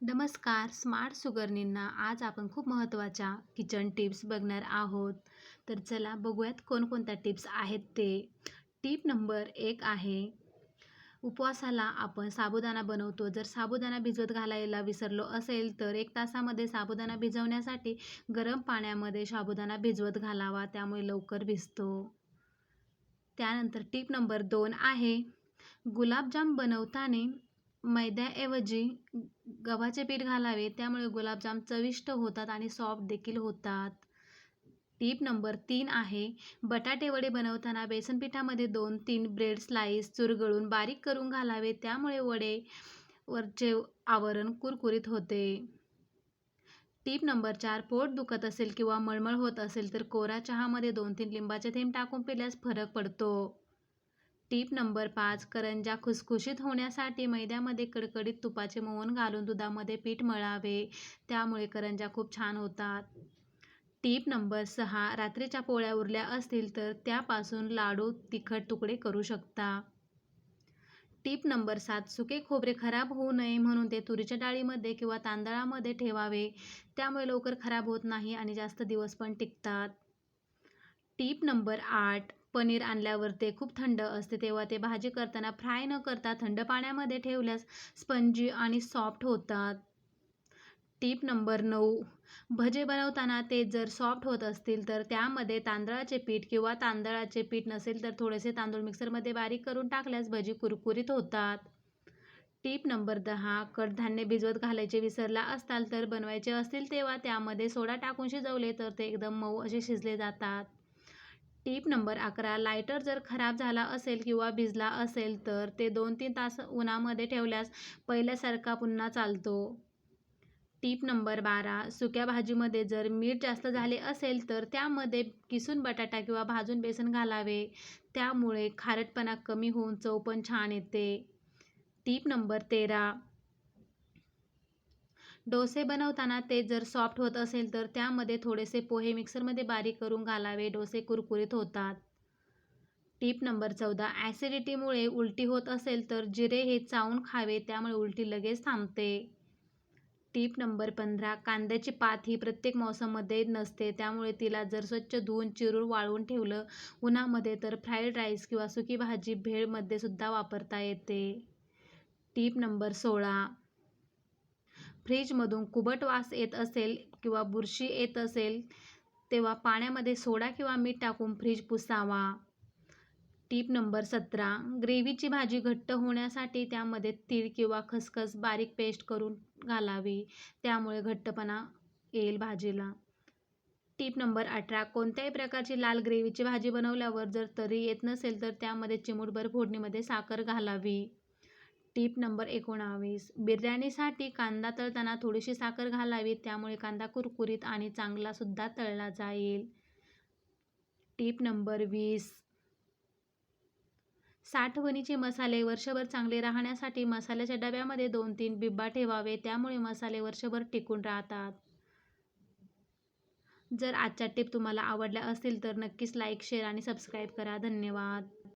नमस्कार. स्मार्ट सुगरणींना आज आपण खूप महत्त्वाच्या किचन टिप्स बघणार आहोत. तर चला बघूयात कोणकोणत्या टिप्स आहेत ते. टिप नंबर एक आहे उपवासाला आपण साबुदाणा बनवतो. जर साबुदाणा भिजवत घालायला विसरलो असेल तर एक तासामध्ये साबुदाणा भिजवण्यासाठी गरम पाण्यामध्ये साबुदाणा भिजवत घालावा. त्यामुळे लवकर भिजतो. त्यानंतर टिप नंबर दोन आहे गुलाबजाम बनवताना मैद्याऐवजी गव्हाचे पीठ घालावे त्यामुळे गुलाबजाम चविष्ट होतात आणि सॉफ्ट देखील होतात. टीप नंबर तीन आहे बटाटे वडे बनवताना बेसन पिठामध्ये दोन तीन ब्रेड स्लाईस चुरगळून बारीक करून घालावे त्यामुळे वडे वरचे आवरण कुरकुरीत होते. टीप नंबर चार पोट दुखत असेल किंवा मळमळ होत असेल तर कोरा चहामध्ये दोन तीन लिंबाचे थेंब टाकून पिल्यास फरक पडतो. टीप नंबर पाच करंजा खुसखुशीत होण्यासाठी मैद्यामध्ये कडकडीत तुपाचे मोहन घालून दुधामध्ये पीठ मळावे त्यामुळे करंजा खूप छान होतात. टीप नंबर सहा रात्रीच्या पोळ्या उरल्या असतील तर त्यापासून लाडू तिखट तुकडे करू शकता. टीप नंबर सात सुके खोबरे खराब होऊ नये म्हणून ते तुरीच्या डाळीमध्ये किंवा तांदळामध्ये ठेवावे त्यामुळे लवकर खराब होत नाही आणि जास्त दिवस पण टिकतात. टीप नंबर आठ पनीर आणल्यावर ते खूप थंड असते. तेव्हा ते भाजी करताना फ्राय न करता थंड पाण्यामध्ये ठेवल्यास स्पंजी आणि सॉफ्ट होतात. टीप नंबर नऊ. भजे बनवताना ते जर सॉफ्ट होत असतील तर त्यामध्ये तांदळाचे पीठ किंवा तांदळाचे पीठ नसेल तर थोडेसे तांदूळ मिक्सरमध्ये बारीक करून टाकल्यास भजी कुरकुरीत होतात. टीप नंबर दहा. कडधान्य भिजवत घालायचे विसरला असताल तर बनवायचे असतील तेव्हा त्यामध्ये सोडा टाकून शिजवले तर ते एकदम मऊ असे शिजले जातात. टीप नंबर अकरा लायटर जर खराब झाला असेल किंवा भिजला असेल तर ते दोन तीन तास उन्हामध्ये ठेवल्यास पहिल्यासारखा पुन्हा चालतो. टीप नंबर बारा सुक्या भाजीमध्ये जर मीठ जास्त झाले असेल तर त्यामध्ये किसून बटाटा किंवा भाजून बेसन घालावे. त्यामुळे खारटपणा कमी होऊन चव पण छान येते. टीप नंबर तेरा डोसे बनवताना ते जर सॉफ्ट होत असेल तर त्यामध्ये थोडेसे पोहे मिक्सरमध्ये बारीक करून घालावे. डोसे कुरकुरीत होतात. टीप नंबर चौदा. ॲसिडिटीमुळे उलटी होत असेल तर जिरे हे चावून खावे त्यामुळे उलटी लगेच थांबते. टीप नंबर पंधरा. कांद्याची पात ही प्रत्येक मौसममध्ये नसते त्यामुळे तिला जर स्वच्छ धुवून चिरून वाळवून ठेवलं उन्हामध्ये तर फ्राईड राईस किंवा सुकी भाजी भेळमध्ये सुद्धा वापरता येते. टीप नंबर सोळा. फ्रीजमधून कुबट वास येत असेल किंवा बुरशी येत असेल तेव्हा पाण्यामध्ये सोडा किंवा मीठ टाकून फ्रीज पुसावा. टीप नंबर सतरा ग्रेव्हीची भाजी घट्ट होण्यासाठी त्यामध्ये तीळ किंवा खसखस बारीक पेस्ट करून घालावी. त्यामुळे घट्टपणा येईल भाजीला. टीप नंबर अठरा कोणत्याही प्रकारची लाल ग्रेव्हीची भाजी बनवल्यावर जर तरी येत नसेल तर त्यामध्ये चिमूटभर फोडणीमध्ये साखर घालावी. टीप नंबर एकोणावीस. बिर्याणीसाठी कांदा तळताना थोडीशी साखर घालावी त्यामुळे कांदा कुरकुरीत आणि चांगलासुद्धा तळला जाईल. टीप नंबर वीस. साठवणीचे मसाले वर्षभर चांगले राहण्यासाठी मसाल्याच्या डब्यामध्ये दोन तीन बिब्बा ठेवावे त्यामुळे मसाले वर्षभर टिकून राहतात. जर आजच्या टिप तुम्हाला आवडल्या असतील तर नक्कीच लाईक शेअर आणि सबस्क्राईब करा. धन्यवाद.